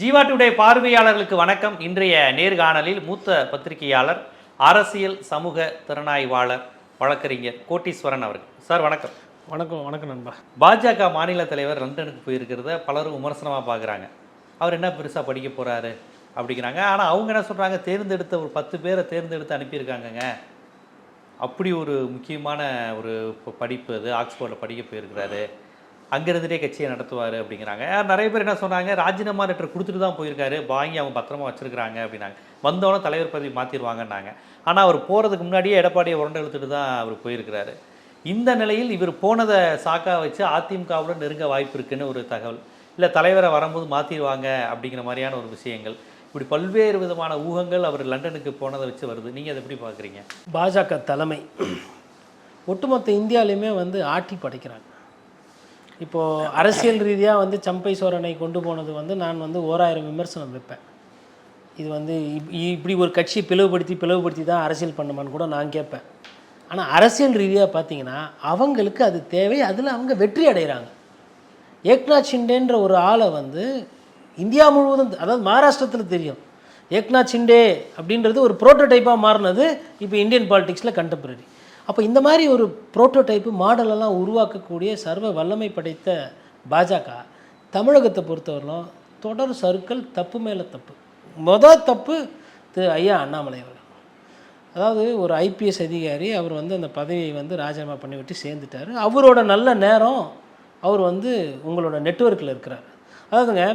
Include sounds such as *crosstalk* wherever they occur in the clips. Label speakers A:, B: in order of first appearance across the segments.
A: ஜீவாட்டுடைய பார்வையாளர்களுக்கு வணக்கம். இன்றைய நேர்காணலில் மூத்த பத்திரிகையாளர் அரசியல் சமூக திறனாய்வாளர் வழக்கறிஞர் கோட்டீஸ்வரன் அவர்கள். சார் வணக்கம்.
B: வணக்கம் வணக்கம் நண்பா.
A: பாஜக மாநில தலைவர் லண்டனுக்கு போயிருக்கிறத பலரும் விமர்சனமாக பார்க்குறாங்க அவர் என்ன பெருசாக படிக்க போகிறாரு அப்படிங்கிறாங்க. ஆனால் அவங்க என்ன சொல்கிறாங்க தேர்ந்தெடுத்த ஒரு பத்து பேரை தேர்ந்தெடுத்து அனுப்பியிருக்காங்கங்க. அப்படி ஒரு முக்கியமான ஒரு படிப்பு அது ஆக்ஸ்போர்டில் படிக்க போயிருக்கிறாரு. அங்கிருந்துட்டே கட்சியை நடத்துவார் அப்படிங்கிறாங்க. நிறைய பேர் என்ன சொன்னாங்க? ராஜினாமா லெட்டர் கொடுத்துட்டு தான் போயிருக்காரு. வாங்கி அவங்க பத்திரமா வச்சிருக்கிறாங்க அப்படின்னாங்க. வந்தவொடனே தலைவர் பதவி மாற்றிடுவாங்கன்னாங்க ஆனால் அவர் போகிறதுக்கு முன்னாடியே எடப்பாடியை உரண்டை எழுத்துட்டு தான் அவர் போயிருக்கிறாரு. இந்த நிலையில் இவர் போனதை சாக்கா வச்சு அதிமுகவுடன் நெருங்க வாய்ப்பு இருக்குன்னு ஒரு தகவல். இல்லை தலைவரை வரும்போது மாற்றிடுவாங்க அப்படிங்கிற மாதிரியான ஒரு விஷயங்கள். இப்படி பல்வேறு விதமான ஊகங்கள் அவர் லண்டனுக்கு போனதை வச்சு வருது. நீங்கள் அதை எப்படி பார்க்குறீங்க?
B: பாஜக தலைமை. ஒட்டுமொத்த இந்தியாலையுமே வந்து ஆட்டி படைக்கிறாங்க. இப்போது அரசியல் ரீதியாக வந்து சம்பை சோரனை கொண்டு போனது வந்து நான் வந்து ஓராயிரம் விமர்சனம் வைப்பேன். இது வந்து இப்- இப்படி ஒரு கட்சியை பிளவுபடுத்தி பிளவுபடுத்தி தான் அரசியல் பண்ணுமான்னு கூட நான் கேட்பேன். ஆனால் அரசியல் ரீதியாக பார்த்தீங்கன்னா அவங்களுக்கு அது தேவை அதில் அவங்க வெற்றி அடைகிறாங்க ஏக்நாத் ஷிண்டேன்ற ஒரு ஆளை வந்து இந்தியா முழுவதும் அதாவது மகாராஷ்டிரத்தில் தெரியும். ஏக்நாத் ஷிண்டே அப்படின்றது ஒரு ப்ரோட்டோடைப்பாக மாறினது இப்போ இந்தியன் பாலிடிக்ஸில் கண்டெம்பரரி அப்போ இந்த மாதிரி ஒரு ப்ரோட்டோடைப்பு மாடலெல்லாம் உருவாக்கக்கூடிய சர்வ வல்லமை படைத்த பாஜக தமிழகத்தை பொறுத்தவரையிலும் தொடர் சறுக்கல் தப்பு மேலே தப்பு. மொதல் தப்பு திரு ஐயா அண்ணாமலை அவர்கள். அதாவது ஒரு ஐபிஎஸ் அதிகாரி அவர் வந்து அந்த பதவியை வந்து ராஜினாமா பண்ணிவிட்டு சேர்ந்துட்டார். அவரோட நல்ல நேரம் அவர் வந்து உங்களோட நெட்வொர்க்கில் இருக்கிறார். அதாவதுங்க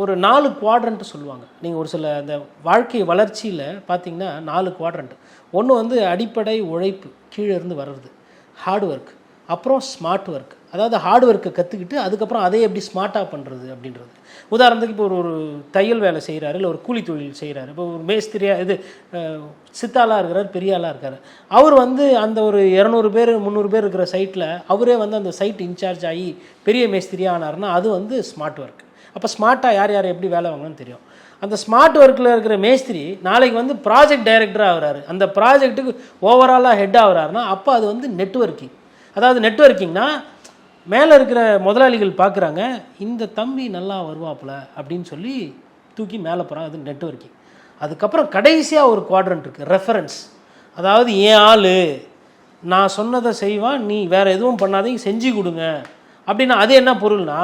B: ஒரு நாலு குவாட்ரண்ட்டு சொல்லுவாங்க. நீங்கள் ஒரு சில அந்த வாழ்க்கை வளர்ச்சியில் பார்த்தீங்கன்னா நாலு குவாட்ரண்ட் ஒன்று வந்து அடிப்படை உழைப்பு கீழே இருந்து வர்றது ஹார்ட் ஒர்க் அப்புறம் ஸ்மார்ட் ஒர்க் அதாவது ஹார்ட் ஒர்க்கை கற்றுக்கிட்டு அதுக்கப்புறம் அதை எப்படி ஸ்மார்ட்டாக பண்ணுறது அப்படின்றது. உதாரணத்துக்கு இப்போ ஒரு ஒரு தையல் வேலை செய்கிறாரு இல்லை ஒரு கூலி தொழில் செய்கிறாரு இப்போ ஒரு மேஸ்திரியா இது சித்தாலாக சித்தாளாக இருக்கிறார் பெரியாலாக இருக்கார். அவர் வந்து அந்த ஒரு இரநூறு பேர் முந்நூறு பேர் இருக்கிற சைட்டில் அவரே வந்து அந்த சைட் இன்சார்ஜ் ஆகி பெரிய மேஸ்திரியாக ஆனார்னா அது வந்து ஸ்மார்ட் ஒர்க் அப்போ ஸ்மார்ட்டாக யார் யார் எப்படி வேலை வாங்கணும்னு தெரியும். அந்த ஸ்மார்ட் ஒர்க்கில் இருக்கிற மேஸ்திரி நாளைக்கு வந்து ப்ராஜெக்ட் டைரக்டராக ஆகிறாரு. அந்த ப்ராஜெக்ட்டுக்கு ஓவராலாக ஹெட் ஆகுறாருன்னா அப்போ அது வந்து நெட்ஒர்க்கிங் அதாவது நெட்வொர்க்கிங்னா மேலே இருக்கிற முதலாளிகள் பார்க்குறாங்க இந்த தம்பி நல்லா வருவாப்புல அப்படின்னு சொல்லி தூக்கி மேலே போகிறாங்க அது நெட்ஒர்க்கிங் அதுக்கப்புறம் கடைசியாக ஒரு குவாட்ரண்ட் இருக்குது ரெஃபரன்ஸ் அதாவது என் ஆள்? நான் சொன்னதை செய்வான் நீ வேறு எதுவும் பண்ணாதீங்க செஞ்சு கொடுங்க. அப்படின்னா அது என்ன பொருள்னா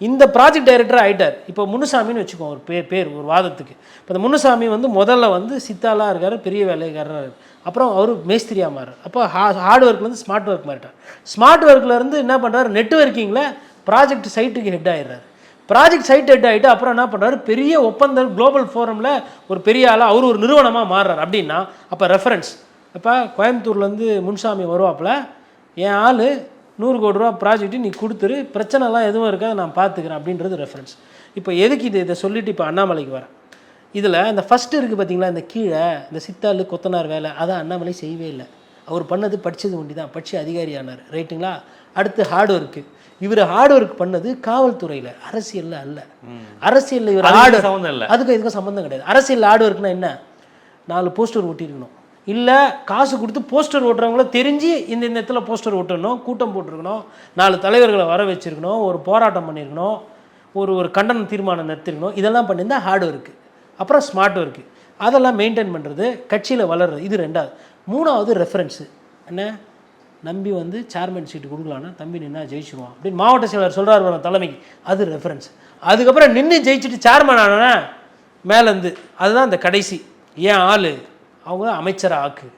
B: இந்த ப்ராஜெக்ட் டைரக்டர் ஆகிட்டார் இப்போ முனுசாமின்னு வச்சுக்கோங்க ஒரு பேர் பேர் ஒரு வாதத்துக்கு. இப்போ இந்த முனுசாமி வந்து முதல்ல வந்து சித்தாலாக இருக்கார் பெரிய வேலைக்காரராக அப்புறம் அவர் மேஸ்திரியாக மாறார் அப்போ ஹா ஹார்ட் ஒர்க்லேருந்து ஸ்மார்ட் ஒர்க் மாறிட்டார். ஸ்மார்ட் ஒர்க்லேருந்து என்ன பண்ணுறாரு நெட்வொர்க்கிங்கில் ப்ராஜெக்ட் சைட்டுக்கு ஹெட் ஆகிடுறாரு ப்ராஜெக்ட் சைட் ஹெட் ஆகிட்டு அப்புறம் என்ன பண்ணுறாரு பெரிய ஒப்பந்தம் குளோபல் ஃபோரமில் ஒரு பெரிய ஆளாக அவர் ஒரு நிறுவனமாக மாறுறார். அப்படின்னா அப்போ ரெஃபரன்ஸ் அப்போ கோயம்புத்தூர்லேருந்து முன்சாமி வருவாப்புல என் ஆள் நூறு கோடி ரூபா ப்ராஜெக்ட் நீ கொடுத்துரு பிரச்சனைலாம் எதுவும் இருக்காது நான் பார்த்துக்கிறேன் அப்படின்றது ரெஃபரன்ஸ் இப்போ எதுக்கு இது? இதை சொல்லிட்டு இப்போ அண்ணாமலைக்கு வரேன். இதில் இந்த ஃபஸ்ட்டு இருக்குது பார்த்தீங்களா இந்த கீழே இந்த சித்தாள் கொத்தனார் வேலை அதை அண்ணாமலை செய்யவே இல்லை. அவர் பண்ணது படித்தது ஒண்டி தான் படித்து அதிகாரி ஆனார் ரைட்டுங்களா? அடுத்து ஹார்ட் ஒர்க்கு இவர் ஹார்ட் ஒர்க் பண்ணது காவல்துறையில் அரசியலில் அல்ல. அரசியலில் இவர் ஹார்ட் அதுக்கும் இதுக்கும் சம்மந்தம் கிடையாது. அரசியல் ஹார்ட் ஒர்க்னா என்ன? நாலு போஸ்டர் ஒட்டியிருக்கணும். இல்லை காசு கொடுத்து போஸ்டர் ஓட்டுறவங்கள தெரிஞ்சு இந்த இந்த இடத்துல போஸ்டர் ஓட்டணும் கூட்டம் போட்டிருக்கணும் நாலு தலைவர்களை வர வச்சுருக்கணும் ஒரு போராட்டம் பண்ணியிருக்கணும் ஒரு ஒரு கண்டன தீர்மானம் நடத்திருக்கணும் இதெல்லாம் பண்ணியிருந்தால் ஹார்ட் ஒர்க்கு அப்புறம் ஸ்மார்ட் ஒர்க்கு அதெல்லாம் மெயின்டைன் பண்ணுறது கட்சியில் வளர்றது இது ரெண்டாவது. மூணாவது ரெஃபரன்ஸு என்ன? நம்பி வந்து சேர்மன் சீட்டு கொடுக்கலான்னா தம்பி நின்னா ஜெயிச்சிருவான் அப்படின்னு மாவட்ட செயலர் சொல்கிறார் வர தலைமைக்கு. அது ரெஃபரன்ஸ் அதுக்கப்புறம் நின்று ஜெயிச்சுட்டு சேர்மன் ஆனோன்னா மேலேருந்து அதுதான் இந்த கடைசி. ஏன் ஆள்? அவங்க அமைச்சரை ஆக்கு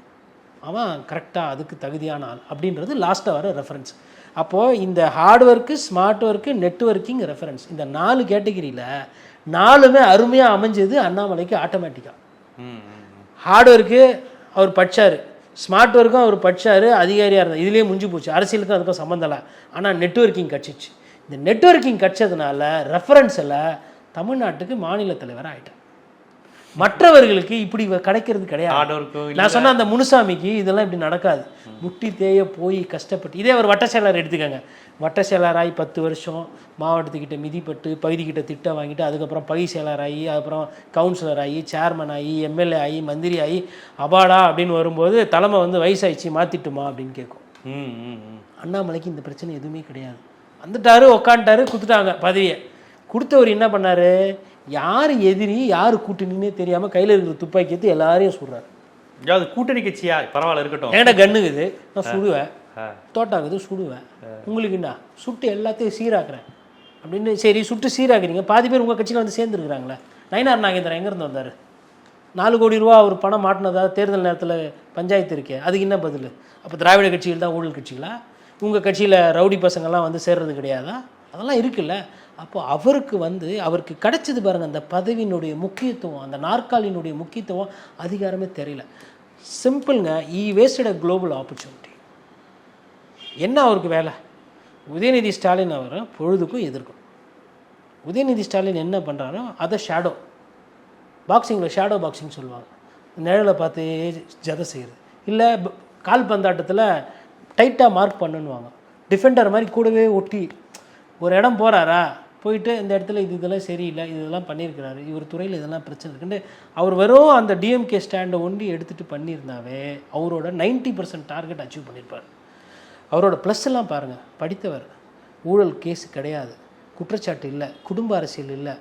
B: அவன் கரெக்டாக அதுக்கு தகுதியான ஆள் அப்படின்றது லாஸ்ட்டாக வர ரெஃபரன்ஸ் அப்போது இந்த hard work smart work networking reference இந்த நாலு கேட்டகிரியில் நாலுமே அருமையாக அமைஞ்சது அண்ணாமலைக்கு ஆட்டோமேட்டிக்காக ஹார்ட் ஒர்க்கு அவர் படித்தார் ஸ்மார்ட் ஒர்க்கும் அவர் படித்தார் அதிகாரியாக இருந்தார். இதுலேயே முடிஞ்சு போச்சு. அரசியலுக்கும் அதுக்கும் சம்மந்தம் இல்லை. ஆனால் நெட்வொர்க்கிங் கிடச்சிச்சு இந்த நெட்வொர்க்கிங் கிடச்சதுனால ரெஃபரன்ஸில் தமிழ்நாட்டுக்கு மாநில தலைவராக ஆகிட்டார் மற்றவர்களுக்கு இப்படி கிடைக்கிறது கிடையாது. நான் சொன்ன அந்த முனுசாமிக்கு இதெல்லாம் இப்படி நடக்காது. முட்டி தேய போய் கஷ்டப்பட்டு இதே ஒரு வட்ட செயலர் எடுத்துக்கோங்க. வட்ட செயலராகி பத்து வருஷம் மாவட்டத்துக்கிட்ட மிதிப்பட்டு பகுதிக்கிட்ட திட்டம் வாங்கிட்டு அதுக்கப்புறம் பகுதி செயலராகி அப்புறம் கவுன்சிலர் ஆகி சேர்மன் ஆகி எம்எல்ஏ ஆகி மந்திரி ஆகி அபாடா அப்படின்னு வரும்போது தலைமை வந்து வயசாயிடுச்சு மாற்றிட்டுமா அப்படின்னு கேட்கும். அண்ணாமலைக்கு இந்த பிரச்சனை எதுவுமே கிடையாது. வந்துட்டாரு உக்காந்துட்டாரு கொடுத்துட்டாங்க பதவியை. கொடுத்தவர் என்ன பண்ணாரு? யார் எதிரி யார் கூட்டணின்னே தெரியாமல் கையில் இருக்கிற துப்பாக்கி எடுத்து எல்லாரையும் சுடுறாரு.
A: யாவது கூட்டணி கட்சியா? பரவாயில்ல இருக்கட்டும்.
B: என்கிட்ட கண்ணுக்குது? நான் சுடுவேன். தோட்டாக்குது சுடுவேன். உங்களுக்கு என்ன? சுட்டு எல்லாத்தையும் சீராக்குறேன். அப்படின்னு சரி சுட்டு சீராக்குறீங்க. பாதி பேர் உங்கள் கட்சியில் வந்து சேர்ந்துருக்குறாங்களே. நயினார் நாகேந்திரன் எங்கேருந்து வந்தார்? நாலு கோடி ரூபா அவர் பணம் மாட்டினதா தேர்தல் நேரத்தில் பஞ்சாயத்து இருக்கே. அதுக்கு என்ன பதில்? அப்போ திராவிட கட்சிகள் தான் ஊழல் கட்சிகளா? உங்கள் கட்சியில் ரவுடி பசங்கள்லாம் வந்து சேர்றது கிடையாதா? அதெல்லாம் இருக்குல்ல. அப்போ அவருக்கு வந்து அவருக்கு கிடைச்சது பாருங்க அந்த பதவியினுடைய முக்கியத்துவம் அந்த நாற்காலியினுடைய முக்கியத்துவம் அதிகாரமே தெரியல. சிம்பிள்ங்க ஈ வேஸ்டட் அ குளோபல் ஆப்பர்ச்சுனிட்டி என்ன அவருக்கு வேலை? உதயநிதி ஸ்டாலின் அவரை பொழுதுக்கும் எதிர்க்கும். உதயநிதி ஸ்டாலின் என்ன பண்ணுறாரோ அதை ஷேடோ பாக்ஸிங்கில் ஷேடோ பாக்ஸிங் சொல்லுவாங்க. நிழலை பார்த்து ஜதை செய்கிறது இல்லை கால்பந்தாட்டத்தில் டைட்டாக மார்க் பண்ணுன்னுவாங்க. டிஃபெண்டர் மாதிரி கூடவே ஒட்டி ஒரு இடம் போகிறாரா போயிட்டு இந்த இடத்துல இது இதெல்லாம் சரியில்லை இதெல்லாம் பண்ணியிருக்கிறாரு. இவர் துறையில் இதெல்லாம் பிரச்சனை இருக்குன்னு அவர் வெறும் அந்த டிஎம்கே ஸ்டாண்டை ஒண்டி எடுத்துகிட்டு பண்ணியிருந்தாவே அவரோட 90% பர்சன்ட் டார்கெட் அச்சீவ் பண்ணியிருப்பார். அவரோட ப்ளஸ் எல்லாம் பாருங்கள் படித்தவர். ஊழல் கேஸ் கிடையாது. குற்றச்சாட்டு இல்லை. குடும்ப அரசியல் இல்லை.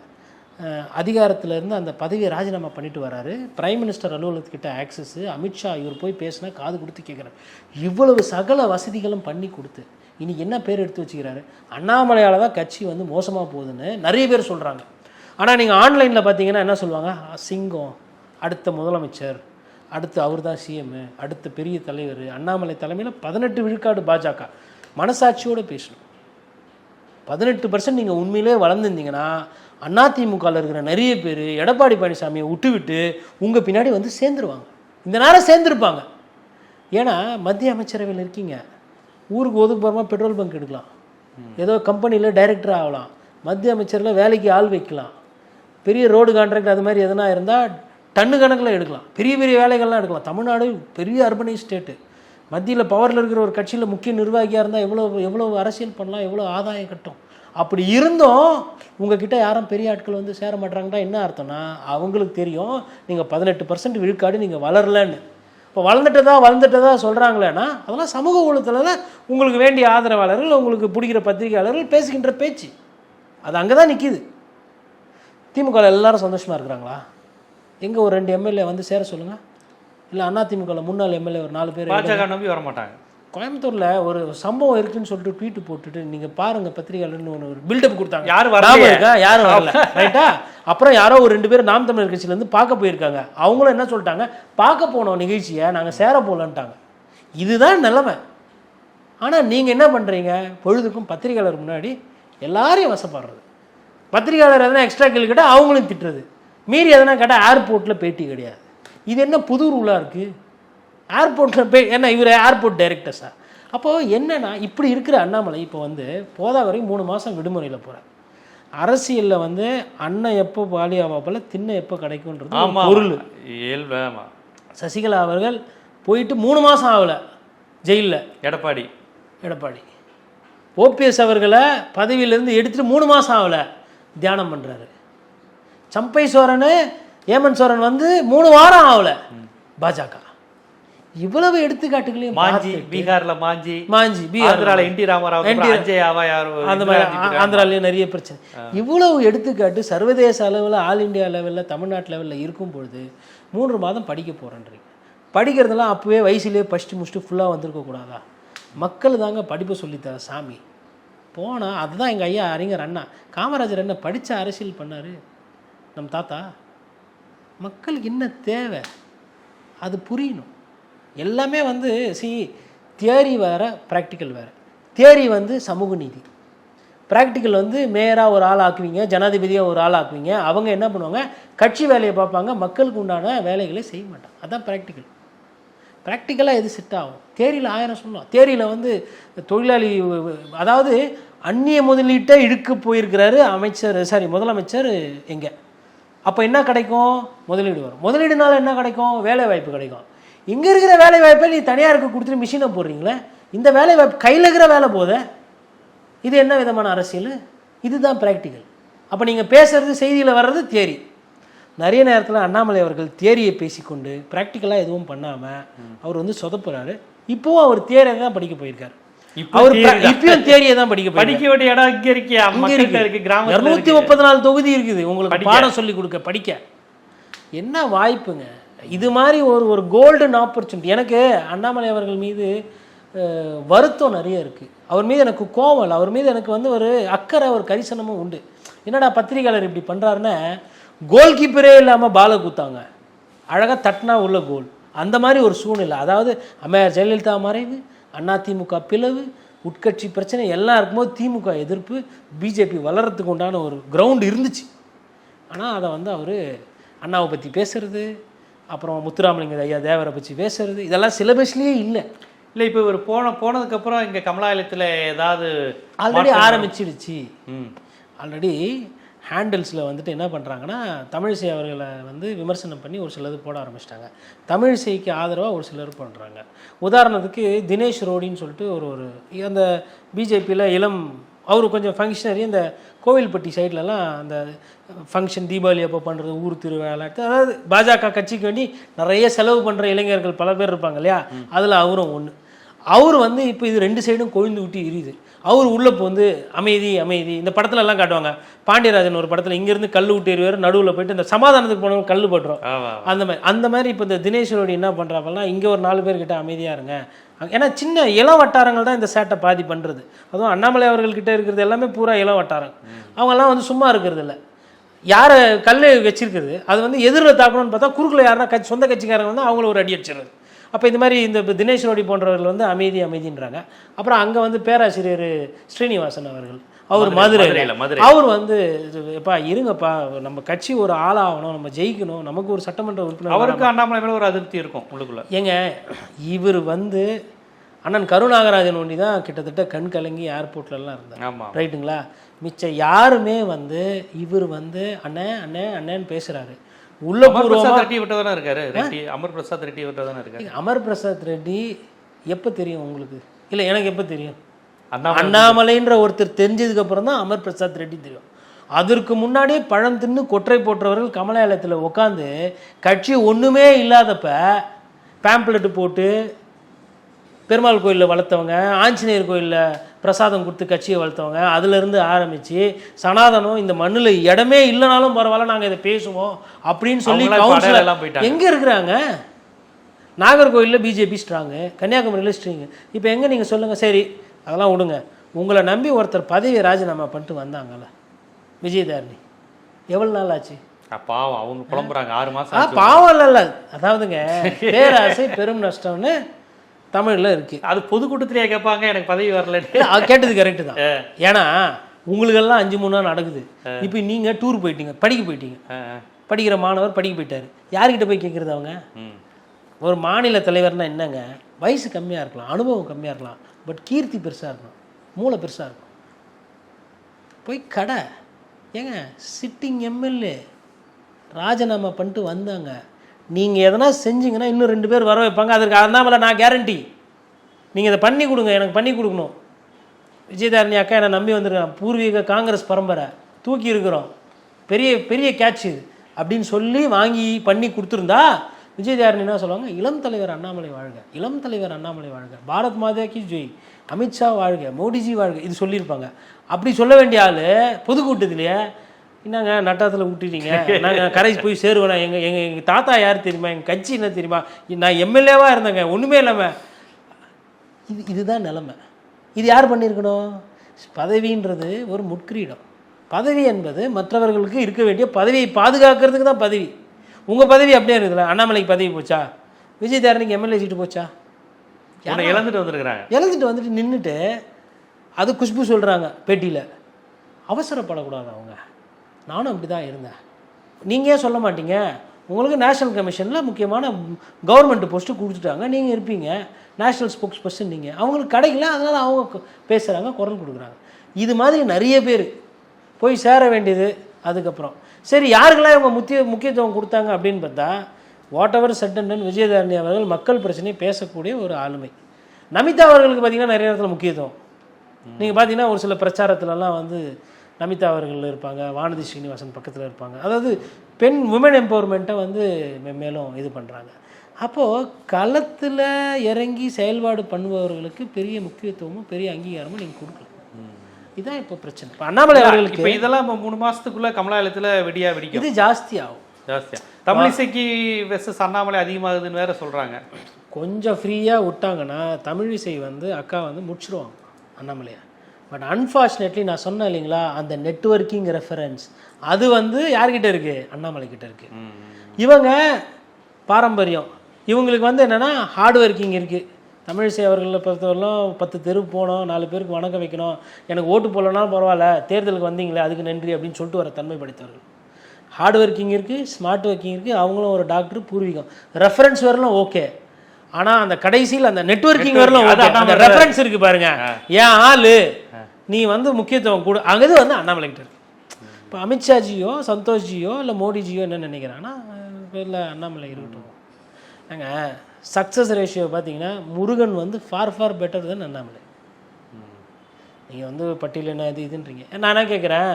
B: அதிகாரத்தில் இருந்து அந்த பதவியை ராஜினாமா பண்ணிட்டு வராரு. பிரைம் மினிஸ்டர் அலுவலகத்துக்கிட்ட ஆக்சஸ்ஸு அமித்ஷா இவர் போய் பேசினா காது கொடுத்து கேட்குறாரு இவ்வளவு சகல வசதிகளும் பண்ணி கொடுத்து இன்றைக்கி என்ன பேர் எடுத்து வச்சுக்கிறாரு? அண்ணாமலையால் தான் கட்சி வந்து மோசமாக போகுதுன்னு நிறைய பேர் சொல்கிறாங்க ஆனால் நீங்கள் ஆன்லைனில் பார்த்தீங்கன்னா என்ன சொல்லுவாங்க? சிங்கம் அடுத்த முதலமைச்சர் அடுத்து அவர் தான் சிஎம் அடுத்த பெரிய தலைவர் அண்ணாமலை தலைமையில் பதினெட்டு விழுக்காடு பாஜக. மனசாட்சியோடு பேசணும். பதினெட்டு பர்சன்ட் நீங்கள் உண்மையிலே வளர்ந்துருந்தீங்கன்னா அதிமுகவில் இருக்கிற நிறைய பேர் எடப்பாடி பழனிசாமியை விட்டுவிட்டு உங்கள் பின்னாடி வந்து சேர்ந்துருவாங்க. இந்த நேரம் சேர்ந்துருப்பாங்க. ஏன்னா மத்திய அமைச்சரவையில் இருக்கீங்க. ஊருக்கு ஒதுக்குப்புறமா பெட்ரோல் பங்க் எடுக்கலாம். ஏதோ கம்பெனியில் டைரக்டர் ஆகலாம். மத்திய அமைச்சரில் வேலைக்கு ஆள் வைக்கலாம். பெரிய ரோடு கான்ட்ராக்ட் அது மாதிரி எதனா இருந்தால் டன்னு கணக்கில் எடுக்கலாம். பெரிய பெரிய வேலைகள்லாம் எடுக்கலாம். தமிழ்நாடு பெரிய அர்பனைஸ் ஸ்டேட்டு. மத்தியில் பவரில் இருக்கிற ஒரு கட்சியில் முக்கிய நிர்வாகியாக இருந்தால் எவ்வளோ எவ்வளோ அரசியல் பண்ணலாம் எவ்வளோ ஆதாயம் கட்டும். அப்படி இருந்தும் உங்ககிட்ட யாரும் பெரிய ஆட்கள் வந்து சேர மாட்டாங்கன்னா என்ன அர்த்தம்னா அவங்களுக்கு தெரியும் நீங்கள் பதினெட்டு பர்சன்ட் விழுக்காடு நீங்கள் வளரலன்னு. இப்போ வளர்ந்துட்டதா வளர்ந்துட்டதா சொல்கிறாங்களேன்னா அதெல்லாம் சமூக ஊடகத்தில் உங்களுக்கு வேண்டிய ஆதரவாளர்கள் உங்களுக்கு பிடிக்கிற பத்திரிகையாளர்கள் பேசுகின்ற பேச்சு. அது அங்கே தான் நிற்கிது திமுக எல்லாரும் சந்தோஷமாக இருக்கிறாங்களா? எங்கே ஒரு ரெண்டு எம்எல்ஏ வந்து சேர சொல்லுங்கள் இல்லை அதிமுகவில் திமுகவில் முன்னாள் எம்எல்ஏ ஒரு நாலு பேர்
A: பாஜக நம்பி வர மாட்டாங்க
B: கோயம்புத்தூரில் ஒரு சம்பவம் இருக்குன்னு சொல்லிட்டு ட்வீட் போட்டுட்டு நீங்கள் பாருங்கள் பத்திரிகையாளர்னு ஒன்று ஒரு பில்டப் கொடுத்தாங்க. ஞாபகம்
A: வரலையே.
B: இருக்கா? யாரும் வரல? ரைட்டா அப்புறம் யாரோ ஒரு ரெண்டு பேர் நாம் தமிழர் கட்சியிலேருந்து பார்க்க போயிருக்காங்க. அவங்களும் என்ன சொல்லிட்டாங்க? பார்க்க போனோம் நிகழ்ச்சியை நாங்கள் சேர போகலன்ட்டாங்க இதுதான் நிலைமை. ஆனால் நீங்கள் என்ன பண்ணுறீங்க பொழுதுக்கும் பத்திரிகையாளர் முன்னாடி எல்லாரையும் வசப்படுறது. பத்திரிகையாளர் எதனா எக்ஸ்ட்ரா கேள்வி கேட்டால் அவங்களும் திட்டுறது. மீறி எதனா கேட்டால் ஏர்போர்ட்டில் பேட்டி கிடையாது. இது என்ன புது ரூலாக இருக்குது ஏர்போர்ட்டில் பே என்ன இவர் ஏர்போர்ட் டைரக்டர் சார் அப்போது என்னன்னா இப்படி இருக்கிற அண்ணாமலை இப்போ வந்து போதாவரை மூணு மாதம் விடுமுறையில் போகிறார் அரசியலில் வந்து அண்ணன் எப்போ பாலியாவாப்பில் திண்ணை எப்போ கிடைக்கும்ன்றது பொருள். சசிகலா அவர்கள் போயிட்டு மூணு மாதம் ஆகலை ஜெயிலில்.
A: எடப்பாடி.
B: எடப்பாடி. ஓபிஎஸ் அவர்களை பதவியிலேருந்து எடுத்துட்டு மூணு மாதம் ஆகலை தியானம் பண்ணுறாரு சம்பை சோரனு ஏமன் சோரன் வந்து மூணு வாரம் ஆகலை பாஜக. இவ்வளவு எடுத்துக்காட்டுகளையும்
A: மாஞ்சி பீகார்ல மாஞ்சி
B: மாஞ்சி பீகார்
A: ஆந்திரால என்டி ராமராவ்
B: அந்த மாதிரி ஆந்திராலயும் நிறைய பிரச்சனை. இவ்வளவு எடுத்துக்காட்டு சர்வதேச அளவில் ஆல் இந்தியா லெவலில் தமிழ்நாட்டு லெவலில் இருக்கும் பொழுது மூன்று மாதம் படிக்க போகிறேன்றீங்க படிக்கிறதெல்லாம் அப்போவே வயசுலேயே படிச்சுட்டு முடிச்சுட்டு ஃபுல்லாக வந்திருக்க கூடாதா? மக்கள் தாங்க படிப்பு சொல்லித்தர சாமி. போனால் அதுதான் எங்கள் ஐயா அறிஞர் அண்ணா. காமராஜர் என்ன படித்த அரசியல் பண்ணார். நம்ம தாத்தா மக்களுக்கு என்ன தேவை? அது புரியணும். எல்லாமே வந்து சி தியரி வேறு ப்ராக்டிக்கல் வேறு. தியரி வந்து சமூக நீதி. ப்ராக்டிக்கல் வந்து மேயராக ஒரு ஆள் ஆக்குவீங்க ஜனாதிபதியாக ஒரு ஆள் ஆக்குவீங்க அவங்க என்ன பண்ணுவாங்க கட்சி வேலையை பார்ப்பாங்க மக்களுக்கு உண்டான வேலைகளை செய்ய மாட்டாங்க. அதுதான் ப்ராக்டிக்கல் ப்ராக்டிக்கலாக எது செட் ஆகும்? தேரியில் ஆயிரம் சொல்லலாம் தேரியில் வந்து தொழிலாளி அதாவது அந்நிய முதலீட்டை இழுக்க போயிருக்கிறாரு அமைச்சர் சாரி முதலமைச்சர் எங்கே? அப்போ என்ன கிடைக்கும்? முதலீடு வரும். முதலீடுனால என்ன கிடைக்கும்? வேலை வாய்ப்பு கிடைக்கும். இங்கே இருக்கிற வேலை வாய்ப்பை நீ தனியாருக்கு கொடுத்துட்டு மிஷினை போடுறீங்களே? இந்த வேலை வாய்ப்பு கையில் இருக்கிற வேலை போதே இது என்ன விதமான அரசியல்? இதுதான் ப்ராக்டிக்கல் அப்போ நீங்கள் பேசுறது செய்தியில் வர்றது தியரி நிறைய நேரத்தில் அண்ணாமலை அவர்கள் தியரியை பேசிக்கொண்டு ப்ராக்டிக்கலாக எதுவும் பண்ணாமல் அவர் வந்து சொதப்புறாரு. இப்போவும் அவர் தியரியை தான் படிக்க போயிருக்கார். அவர். இப்பயும் தேரியை தான் படிக்க.
A: படிக்க வேண்டிய இடம் இங்க இருக்கியா இருக்கு. கிராமத்துல
B: இருநூத்தி. முப்பத்தி நாலு தொகுதி இருக்குது. உங்களுக்கு. பாடம் சொல்லி கொடுக்க படிக்க. என்ன வாய்ப்புங்க? இது மாதிரி ஒரு ஒரு கோல்டன் ஆப்பர்ச்சுனிட்டி எனக்கு அண்ணாமலை அவர்கள் மீது வருத்தம் நிறைய இருக்குது அவர் மீது எனக்கு கோவம் இல்லை. அவர் மீது எனக்கு வந்து ஒரு அக்கறை ஒரு கரிசனமும் உண்டு. என்னடா பத்திரிகையாளர் இப்படி பண்ணுறாருன்னா கோல் கீப்பரே இல்லாமல் பாலை கூத்தாங்க. அழகாக தட்டினா உள்ள கோல் அந்த மாதிரி ஒரு சூழ்நிலை. அதாவது அம்மையார் ஜெயலலிதா மறைவு அதிமுக பிளவு உட்கட்சி பிரச்சனை எல்லாம் இருக்கும்போது திமுக எதிர்ப்பு பிஜேபி வளர்கிறதுக்கு உண்டான ஒரு கிரவுண்ட் இருந்துச்சு. ஆனால் அதை வந்து அவர் அண்ணாவை பற்றி பேசுறது அப்புறம் முத்துராமலிங்க ஐயா தேவரை பற்றி பேசுறது இதெல்லாம் சிலபஸ்லேயே இல்லை.
A: இல்ல இப்போ இவர் போன போனதுக்கு அப்புறம் இங்க கமலாலயத்துல ஏதாவது
B: ஆல்ரெடி ஆரம்பிச்சிடுச்சு
A: ம்.
B: ஆல்ரெடி ஹேண்டில்ஸில் வந்துட்டு என்ன பண்ணுறாங்கன்னா தமிழிசை அவர்களை வந்து விமர்சனம் பண்ணி ஒரு சிலது போட ஆரம்பிச்சிட்டாங்க. தமிழிசைக்கு ஆதரவாக ஒரு சிலர் பண்ணுறாங்க உதாரணத்துக்கு தினேஷ் ரோடின்னு சொல்லிட்டு ஒரு ஒரு அந்த பிஜேபியில் இளம் அவர் கொஞ்சம் ஃபங்க்ஷனரி இந்த கோவில்பட்டி சைட்லலாம் அந்த ஃபங்க்ஷன் தீபாவளி அப்போ பண்ணுறது ஊர் திருவிழா அதாவது பாஜக கட்சிக்கு வேண்டி நிறைய செலவு பண்ணுற இளைஞர்கள் பல பேர் இருப்பாங்க இல்லையா? அதில் அவரும் ஒன்று அவர் வந்து இப்போ இது ரெண்டு சைடும் கொழுந்து விட்டு எரியுது. அவர் உள்ள வந்து அமைதி அமைதி இந்த படத்துல எல்லாம் காட்டுவாங்க. பாண்டியராஜன் ஒரு படத்தில் இங்கேருந்து கல் விட்டு எறிவார் நடுவில் போயிட்டு இந்த சமாதானத்துக்கு போனவங்க கல் பட்டுரும். அந்த மாதிரி அந்த மாதிரி இப்போ இந்த தினேஷ் ரோடி என்ன பண்ணுறாப்பெல்லாம் இங்கே ஒரு நாலு பேர்கிட்ட அமைதியாக இருங்க. ஏன்னா சின்ன இள வட்டாரங்கள் தான் இந்த சேட்டை பாதி பண்ணுறது அதுவும் அண்ணாமலை அவர்கள்கிட்ட இருக்கிறது எல்லாமே பூரா இள வட்டாரம் அவங்கெல்லாம் வந்து சும்மா இருக்கிறது இல்லை யாரை கல் வச்சிருக்குது அது வந்து எதிரில் தாக்கணும்னு பார்த்தா குறுக்கில் யாருன்னா கட்சி சொந்த கட்சிக்காரங்க வந்து அவங்கள ஒரு அடி அடிச்சிடுறது. அப்போ இந்த மாதிரி இந்த தினேஷ் ரோடி போன்றவர்கள் வந்து அமைதி அமைதின்றாங்க. அப்புறம் அங்கே வந்து பேராசிரியர் ஸ்ரீனிவாசன் அவர்கள். அவர்
A: மதுரை-
B: மதுரை
A: மதுரையில, மதுரை.
B: அவர் வந்து எப்பா இருங்கப்பா நம்ம கட்சி ஒரு ஆளாகணும் நம்ம ஜெயிக்கணும் நமக்கு ஒரு சட்டமன்ற உறுப்பினர்
A: அவருக்கு அண்ணாமலை மேல ஒரு அதிருப்தி இருக்கும் உள்ளுக்குள்ள.
B: ஏங்க இவர் வந்து அண்ணன் கருநாகராஜன் ஒண்டி தான் கிட்டத்தட்ட கண் கலங்கி ஏர்போர்ட்லலாம் இருந்தார்.
A: ஆமா
B: ரைட்டுங்களா? மிச்சம் யாருமே வந்து இவர் வந்து அண்ணே அண்ணே அண்ணேன்னு பேசுறாரு.
A: அமர்
B: உள்ளபூர்வமா
A: பிரசாத் ரெட்டி விட்டு தானே இருக்காரு? ரெட்டி அமர் பிரசாத் ரெட்டி விட்டு தானே இருக்காரு?
B: அமர் பிரசாத் ரெட்டி எப்போ தெரியும் உங்களுக்கு? இல்லை எனக்கு எப்போ தெரியும்? அண்ணாமலைன்ற ஒருத்தர் தெரிஞ்சதுக்கு அப்புறம் தான் அமர் பிரசாத் ரெட்டி தெரியும். அதற்கு முன்னாடியே பழம் தின்னு கொற்றை போற்றவர்கள் கமலாலயத்தில் உட்காந்து கட்சி ஒன்றுமே இல்லாதப்ப பேம்ப்ளெட் போட்டு பெருமாள் கோயிலில் வளர்த்தவங்க ஆஞ்சநேயர் கோயிலில் பிரசாதம் கொடுத்து கட்சியை வளர்த்தவங்க அதுலேருந்து ஆரம்பித்து சனாதனம் இந்த மண்ணில் இடமே இல்லைனாலும் பரவாயில்ல நாங்கள் இதை பேசுவோம் அப்படின்னு சொல்லி
A: அவங்களா இப்ப
B: கவுன்சிலர்
A: அடையாளம் போயிட்டாங்க.
B: எங்கே இருக்கிறாங்க? நாகர்கோயிலில் பிஜேபி ஸ்ட்ராங்கு கன்னியாகுமரியில் ஸ்ட்ரிங்கு இப்போ எங்கே நீங்கள் சொல்லுங்கள் சரி அதெல்லாம் விடுங்க. உங்களை நம்பி ஒருத்தர் பதவியை ராஜினாமா பண்ணிட்டு வந்தாங்கல்ல விஜயதாரணி எவ்வளோ நாள் ஆச்சு?
A: பாவம் அவங்க புலம்புறாங்க. ஆறு மாசம்
B: ஆ. பாவம் இல்லைல்ல. அதாவதுங்க *laughs* பேராசை பெரும் நஷ்டம்னு தமிழில் இருக்கு.
A: அது பொதுக்கூட்டத்திலேயே கேட்பாங்க எனக்கு பதவி வரலன்னு.
B: இல்ல, கேட்டது கரெக்டு தான். ஏன்னா உங்களுக்கெல்லாம் அஞ்சு மூணு நாள் நடக்குது. இப்போ நீங்கள் டூர் போயிட்டீங்க படிக்க போயிட்டீங்க. படிக்கிற மாணவர் படிக்க போயிட்டாரு. யார்கிட்ட போய் கேட்குறது அவங்க. ஒரு மாநில தலைவர்னா என்னங்க? வயசு கம்மியாக இருக்கலாம் அனுபவம் கம்மியாக இருக்கலாம். பட் கீர்த்தி பெருசாக இருக்கணும். மூளை பெருசாக இருக்கும் போய் கடை. ஏங்க சிட்டிங் எம்எல்ஏ ராஜினாமா பண்ணிட்டு வந்தாங்க. நீங்கள் எதனா செஞ்சிங்கன்னா இன்னும் ரெண்டு பேர் வர வைப்பாங்க. அதற்கு அண்ணாமலை நான் கேரண்டி நீங்கள் இதை பண்ணி கொடுங்க எனக்கு பண்ணி கொடுக்கணும். விஜயதாரணி அக்கா என்னை நம்பி வந்திருக்கேன் பூர்வீக காங்கிரஸ் பரம்பரை. தூக்கி இருக்கிறோம். பெரிய பெரிய கேட்ச் இது. அப்படின்னு சொல்லி வாங்கி பண்ணி கொடுத்துருந்தா விஜயதாரணி என்ன சொல்லுவாங்க? இளம் தலைவர் அண்ணாமலை வாழ்க. இளம் தலைவர் அண்ணாமலை வாழ்க. பாரத் மாதா கி ஜெய். அமித்ஷா வாழ்க மோடிஜி வாழ்க. இது சொல்லியிருப்பாங்க. அப்படி சொல்ல வேண்டிய ஆள் பொதுக்கூட்டத்திலேயே என்னங்க நட்டாத்தில் விட்டுட்டீங்க நாங்கள் கரைக்கு போய் சேருவேனா எங்கள் எங்கள் எங்கள் தாத்தா யார் தெரியுமா? எங்கள் கட்சி என்ன தெரியுமா? நான் எம்எல்ஏவாக இருந்தேங்க. ஒன்றுமே இல்லாமல் இது இதுதான் நிலைமை. இது யார் பண்ணியிருக்கணும்? பதவின்றது ஒரு முட்கிரீடம். பதவி என்பது மற்றவர்களுக்கு இருக்க வேண்டிய பதவியை பாதுகாக்கிறதுக்கு தான் பதவி. உங்கள் பதவி அப்படியே இருக்குதுல்ல அண்ணாமலைக்கு பதவி போச்சா? விஜயதாரணிக்கு எம்எல்ஏ சீட்டு போச்சா?
A: இழந்துட்டு வந்திருக்கிறாங்க.
B: இழந்துட்டு வந்துட்டு நின்றுட்டு அது குஷ்பு சொல்கிறாங்க பேட்டியில். அவசரப்படக்கூடாது அவங்க. நானும் அப்படி தான் இருந்தேன். நீங்கள் ஏன் சொல்ல மாட்டீங்க? உங்களுக்கு நேஷனல் கமிஷனில் முக்கியமான கவர்மெண்ட் போஸ்ட்டு கொடுத்துட்டாங்க நீங்கள் இருப்பீங்க. நேஷனல் ஸ்போக்ஸ் பர்சன் நீங்கள் அவங்களுக்கு கிடைக்கல அதனால் அவங்க பேசுகிறாங்க குரல் கொடுக்குறாங்க. இது மாதிரி நிறைய பேர் போய் சேர வேண்டியது அதுக்கப்புறம். சரி யாருக்கெல்லாம் இவங்க முக்கிய முக்கியத்துவம் கொடுத்தாங்க அப்படின்னு பார்த்தா வாட் எவர் சட்டன் விஜயதாரணி அவர்கள் மக்கள் பிரச்சனையை பேசக்கூடிய ஒரு ஆளுமை. நமிதா அவர்களுக்கு பார்த்தீங்கன்னா நிறைய இடத்துல முக்கியத்துவம். நீங்கள் பார்த்தீங்கன்னா ஒரு சில பிரச்சாரத்துலலாம் வந்து நமிதா அவர்கள் இருப்பாங்க வானதி ஸ்ரீனிவாசன் பக்கத்தில் இருப்பாங்க. அதாவது பெண் உமன் எம்பவர்மெண்ட்டை வந்து மேலும் இது பண்ணுறாங்க அப்போது களத்தில் இறங்கி செயல்பாடு பண்ணுபவர்களுக்கு பெரிய முக்கியத்துவமும் பெரிய அங்கீகாரமும் நீங்கள் கொடுக்கலாம் இதுதான் இப்போ பிரச்சனை. இப்போ அண்ணாமலை அவர்களுக்கு
A: இப்போ இதெல்லாம் இப்போ மூணு மாசத்துக்குள்ள கமலாலயத்துல வெடியா வெடிக்கும்.
B: இது ஜாஸ்தி ஆகும்
A: ஜாஸ்தியா தமிழிசைக்கு வெர்சஸ் அண்ணாமலை அதிகமாகுதுன்னு வேற சொல்றாங்க.
B: கொஞ்சம் ஃப்ரீயாக விட்டாங்கன்னா தமிழிசை வந்து அக்கா வந்து முடிச்சிருவாங்க அண்ணாமலையா. பட் அன்ஃபார்ச்சுனேட்லி நான் சொன்னேன் இல்லைங்களா அந்த நெட்வொர்க்கிங் ரெஃபரன்ஸ் அது வந்து யார்கிட்ட இருக்குது அண்ணாமலை கிட்ட இருக்குது. இவங்க பாரம்பரியம். இவங்களுக்கு வந்து என்னென்னா ஹார்ட் ஒர்க்கிங் இருக்குது தமிழிசை அவர்களை பொறுத்தவரையிலும் பத்து தெரு போனோம் நாலு பேருக்கு வணக்கம் வைக்கணும். எனக்கு ஓட்டு போடலனாலும் பரவாயில்ல தேர்தலுக்கு வந்தீங்களே அதுக்கு நன்றி அப்படின்னு சொல்லிட்டு வர தன்மை படைத்தவர்கள். ஹார்ட் ஒர்க்கிங் இருக்குது ஸ்மார்ட் ஒர்க்கிங் இருக்குது அவங்களும் ஒரு டாக்டர் பூர்வீகம். ரெஃபரன்ஸ் வரலாம் ஓகே ஆனால் அந்த கடைசியில் அந்த நெட்வொர்க்கிங் வரலாம். அந்த ரெஃபரன்ஸ் இருக்கு பாருங்க. ஏன் ஆளு நீ வந்து முக்கியத்துவம் கொடு. அங்கே வந்து அண்ணாமலை கிட்ட இருக்கு. இப்போ அமித்ஷாஜியோ சந்தோஷ்ஜியோ இல்லை மோடிஜியோ என்ன நினைக்கிறாங்கன்னா இல்லை அண்ணாமலை இருக்கட்டும். ஏங்க சக்ஸஸ் ரேஷியோ பார்த்தீங்கன்னா முருகன் வந்து ஃபார் ஃபார் பெட்டர் தான் அண்ணாமலை. நீங்கள் வந்து பட்டியல் என்ன இது இதுன்றீங்க. நான் கேட்குறேன்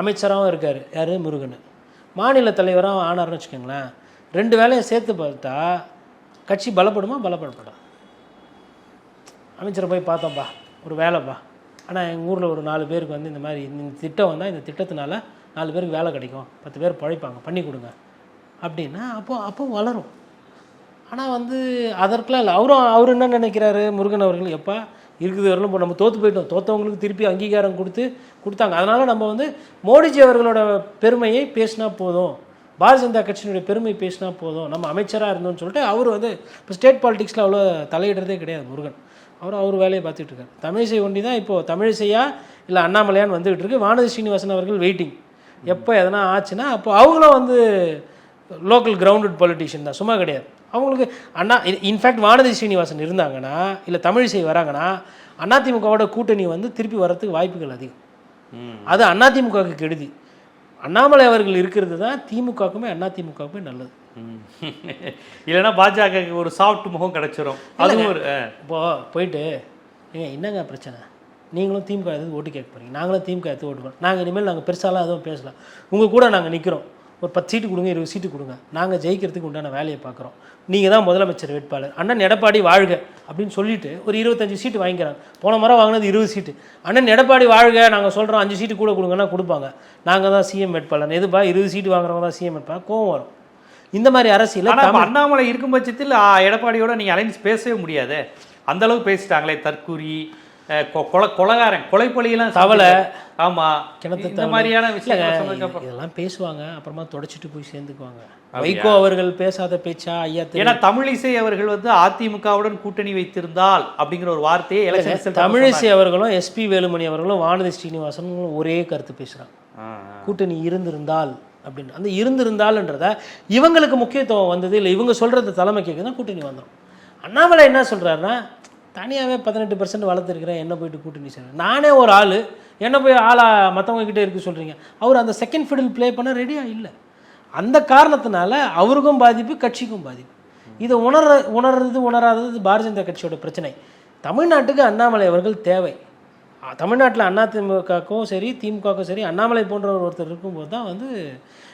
B: அமைச்சராகவும் இருக்கார். யார்? முருகன். மாநில தலைவராகவும் ஆனார்னு வச்சுக்கோங்களேன். ரெண்டு வேலையும் சேர்த்து பார்த்தா கட்சி பலப்படுமா? பலப்படப்படா. அமைச்சரை போய் பார்த்தோம்ப்பா ஒரு வேலைப்பா ஆனால் எங்கள் ஊரில் ஒரு நாலு பேருக்கு வந்து இந்த மாதிரி இந்த திட்டம் வந்தால் இந்த திட்டத்தினால நாலு பேருக்கு வேலை கிடைக்கும். பத்து பேர் பழைப்பாங்க. பண்ணி கொடுங்க. அப்படின்னா அப்போ அப்போ வளரும். ஆனால் வந்து அதற்கெலாம் இல்லை. அவரும் அவர் என்ன நினைக்கிறாரு? முருகன் அவர்கள் எப்பா இருக்குது வரலும் இப்போ நம்ம தோற்று போயிட்டோம். தோற்றவங்களுக்கு திருப்பி அங்கீகாரம் கொடுத்து கொடுத்தாங்க. அதனால் நம்ம வந்து மோடிஜி அவர்களோட பெருமையை பேசினா போதும். பாரதிய ஜனதா கட்சியினுடைய பெருமை பேசினா போதும். நம்ம அமைச்சராக இருந்தோம்னு சொல்லிட்டு அவர் வந்து இப்போ ஸ்டேட் பாலிடிக்ஸில் அவ்வளோ தலையிடுறதே கிடையாது முருகன். அவர் அவர் வேலையை பார்த்துட்டு இருக்காரு. தமிழிசை ஒண்டி தான் இப்போது தமிழிசையா இல்லை அண்ணாமலையான்னு வந்துகிட்டு இருக்கு. வானதி ஸ்ரீனிவாசன் அவர்கள் வெயிட்டிங் எப்போ எதனா ஆச்சுன்னா அப்போ அவங்களும் வந்து லோக்கல் கிரவுண்டட் பொலிட்டிஷியன் தான். சும்மா கிடையாது. அவங்களுக்கு அண்ணா இன்ஃபேக்ட் வானதி ஸ்ரீனிவாசன் இருந்தாங்கன்னா இல்லை தமிழிசை வராங்கன்னா அதிமுகவோட கூட்டணி வந்து திருப்பி வரத்துக்கு வாய்ப்புகள் அதிகம். அது அதிமுகவுக்கு கெடுதி. அண்ணாமலை அவர்கள் இருக்கிறது தான் திமுகவுக்குமே அதிமுகவுக்குமே நல்லது. *laughs*
A: இல்லைன்னா பாஜகவுக்கு ஒரு சாஃப்ட் முகம் கிடைச்சிரும். அதுவும் ஒரு ஆ.
B: இப்போது போயிட்டு ஏங்க என்னங்க பிரச்சனை? நீங்களும் திமுக எதுவும் ஓட்டு கேட்க போறீங்க? நாங்களும் திமுக எடுத்து ஓட்டு போகிறோம் நாங்கள் இனிமேல் நாங்கள் பெருசாலாம் எதுவும் பேசலாம். உங்கள் கூட நாங்கள் நிற்கிறோம் ஒரு பத்து சீட்டு கொடுங்க இருபது சீட்டு கொடுங்க. நாங்கள் ஜெயிக்கிறதுக்கு உண்டான வேலையை பார்க்குறோம். நீங்கள் தான் முதலமைச்சர் வேட்பாளர். அண்ணன் எடப்பாடி வாழ்க அப்படின்னு சொல்லிட்டு ஒரு இருபத்தஞ்சு சீட்டு வாங்கிக்கிறாங்க. போன முறை வாங்கினது இருபது சீட்டு. அண்ணன் எடப்பாடி வாழ்க நாங்கள் சொல்கிறோம் அஞ்சு சீட்டு கூட கொடுங்கன்னா கொடுப்பாங்க. நாங்கள் தான் சிஎம் வேட்பாளர். எதுப்பா இருபது சீட்டு வாங்குறவங்க தான் சிஎம் வேட்பாளர்? கோவம் வரும். இந்த மாதிரி அரசியல
A: அண்ணாமலை இருக்கும் பட்சத்தில் எடப்பாடியோட நீங்க அலைன்ஸ் பேசவே முடியாது. அந்த அளவுக்கு பேசிட்டாங்களே தற்கூரி கொலை கொலகாரன் கொலைப்பொலியெல்லாம்
B: தவளை.
A: ஆமா
B: கிணத்து
A: இந்த மாதிரியான அப்புறம்
B: இதெல்லாம் பேசுவாங்க அப்புறமா தொடச்சிட்டு போய் சேர்ந்துக்குவாங்க. வைகோ அவர்கள் பேசாத பேச்சா ஐயா
A: ஏன்னா தமிழிசை அவர்கள் வந்து அதிமுகவுடன் கூட்டணி வைத்திருந்தால் அப்படிங்கிற ஒரு வார்த்தையை எலெக்ஷன்
B: தமிழிசை அவர்களும் எஸ்பி வேலுமணி அவர்களும் வானதி ஸ்ரீனிவாசனும் ஒரே கருத்து பேசுறாங்க. கூட்டணி இருந்திருந்தால் அப்படின்னு. அந்த இருந்திருந்தால்ன்றத இவங்களுக்கு முக்கியத்துவம் வந்தது இல்லை இவங்க சொல்றது தலைமை கேட்க தான் கூட்டணி வந்துடும் அண்ணாமலை என்ன சொல்றாருன்னா தனியாகவே பதினெட்டு பர்சன்ட் வளர்த்துருக்கிறேன். என்ன போயிட்டு கூட்டணி செய்கிறேன் நானே ஒரு ஆள். என்ன போய் ஆளா மற்றவங்க கிட்டே இருக்கு சொல்கிறீங்க அவர் அந்த செகண்ட் ஃபிடில் ப்ளே பண்ண ரெடியாக இல்லை. அந்த காரணத்தினால அவருக்கும் பாதிப்பு கட்சிக்கும் பாதிப்பு. இதை உணர உணர்றது உணராதது பாரதிய ஜனதா கட்சியோட பிரச்சனை. தமிழ்நாட்டுக்கு அண்ணாமலை அவர்கள் தேவை. தமிழ்நாட்டில் அதிமுகவுக்கும் சரி திமுகவுக்கும் சரி அண்ணாமலை போன்ற ஒருத்தர் இருக்கும்போது தான் வந்து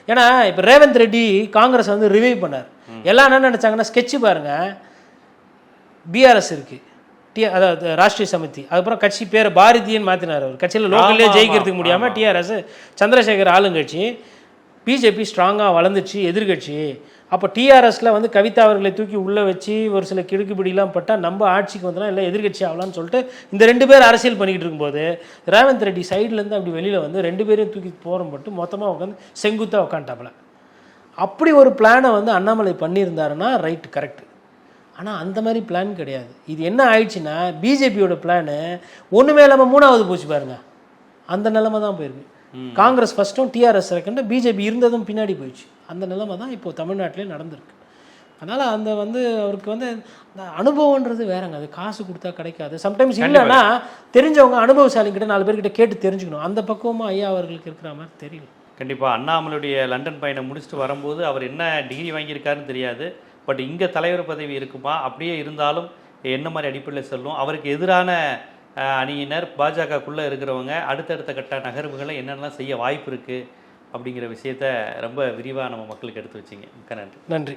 B: ஏன்னா இப்போ ரேவந்த் ரெட்டி காங்கிரஸ் வந்து ரிவைவ் பண்ணார். எல்லாம் என்ன நினச்சாங்கன்னா ஸ்கெட்சு பாருங்கள் பிஆர்எஸ் இருக்கு. டி அதாவது ராஷ்ட்ரிய சமிதி. அதுக்கப்புறம் கட்சி பேரை பாரதியன்னு மாற்றினார் அவர். கட்சியில் லோக்கல்லே ஜெயிக்கிறதுக்கு முடியாமல் டிஆர்எஸ் சந்திரசேகர் ஆளுங்கட்சி பிஜேபி ஸ்ட்ராங்காக வளர்ந்துச்சு எதிர்கட்சி. அப்போ டிஆர்எஸ்ல வந்து கவிதா அவர்களை தூக்கி உள்ளே வச்சு ஒரு சில கிடுக்குப்பிடிலாம் பட்டால் நம்ம ஆட்சிக்கு வந்தோம்னா இல்லை எதிர்கட்சி ஆகலாம்னு சொல்லிட்டு இந்த ரெண்டு பேர் அரசியல் பண்ணிக்கிட்டு இருக்கும்போது ரேவந்த் ரெட்டி சைட்லேருந்து அப்படி வெளியில் வந்து ரெண்டு பேரையும் தூக்கி போகிற மட்டும் மொத்தமாக உட்காந்து செங்குத்தாக உட்காந்துட்டாப்புல அப்படி ஒரு பிளானை வந்து அண்ணாமலை பண்ணியிருந்தாருன்னா ரைட் கரெக்ட் ஆனால் அந்த மாதிரி பிளான் கிடையாது. இது என்ன ஆயிடுச்சுன்னா பிஜேபியோட பிளானு ஒன்றுமே இல்லாமல் மூணாவது போச்சு பாருங்க. அந்த நிலைமை தான் போயிருக்கு. காங்கிரஸ் ஃபஸ்ட்டும் டிஆர்எஸ் செகண்டு பிஜேபி இருந்ததும் பின்னாடி போயிடுச்சு. அந்த நிலைமை தான் இப்போது தமிழ்நாட்டிலே நடந்திருக்கு. அதனால் அந்த வந்து அவருக்கு வந்து அந்த அனுபவன்றது வேறங்க. அது காசு கொடுத்தா கிடைக்காது. சம்டைம்ஸ் இல்லைன்னா தெரிஞ்சவங்க அனுபவசாலிங்கிட்ட நாலு பேர்கிட்ட கேட்டு தெரிஞ்சுக்கணும். அந்த பக்குவமாக ஐயா அவர்களுக்கு இருக்கிற மாதிரி தெரியல.
A: கண்டிப்பா. அண்ணாமலையுடைய லண்டன் பயணம் முடிச்சுட்டு வரும்போது அவர் என்ன டிகிரி வாங்கியிருக்காருன்னு தெரியாது. பட் இங்கே தலைவர் பதவி இருக்குமா? அப்படியே இருந்தாலும் என்ன மாதிரி அடிப்படையில் செல்லும்? அவருக்கு எதிரான அணியினர் பாஜகக்குள்ளே இருக்கிறவங்க அடுத்தடுத்த கட்ட நகர்வுகளை என்னென்னலாம் செய்ய வாய்ப்பு இருக்குது அப்படிங்கிற விஷயத்த ரொம்ப விரிவாக நம்ம மக்களுக்கு எடுத்து வச்சிங்க. மிக்க நன்றி.
B: நன்றி.